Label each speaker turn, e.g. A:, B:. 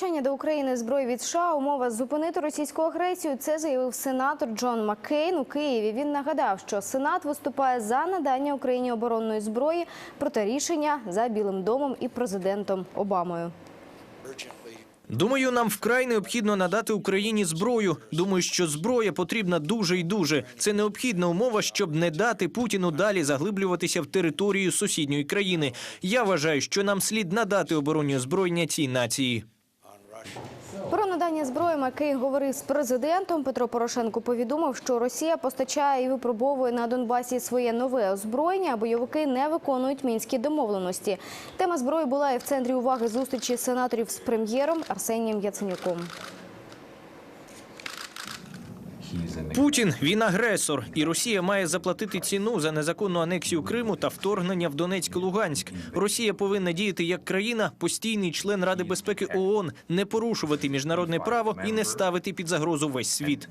A: Постачання до України зброї від США умова зупинити російську агресію. Це заявив сенатор Джон Маккейн у Києві. Він нагадав, що Сенат виступає за надання Україні оборонної зброї, проте рішення за Білим домом і президентом Обамою.
B: Думаю, нам вкрай необхідно надати Україні зброю. Думаю, що зброя потрібна дуже і дуже. Це необхідна умова, щоб не дати Путіну далі заглиблюватися в територію сусідньої країни. Я вважаю, що нам слід надати оборонні озброєння цій нації.
A: Про надання зброї Макей говорив з президентом. Петро Порошенко повідомив, що Росія постачає і випробовує на Донбасі своє нове озброєння, а бойовики не виконують мінські домовленості. Тема зброї була і в центрі уваги зустрічі сенаторів з прем'єром Арсенієм Яценюком.
B: Путін він агресор, і Росія має заплатити ціну за незаконну анексію Криму та вторгнення в Донецьк, Луганськ. Росія повинна діяти як країна, постійний член Ради безпеки ООН, не порушувати міжнародне право і не ставити під загрозу весь світ.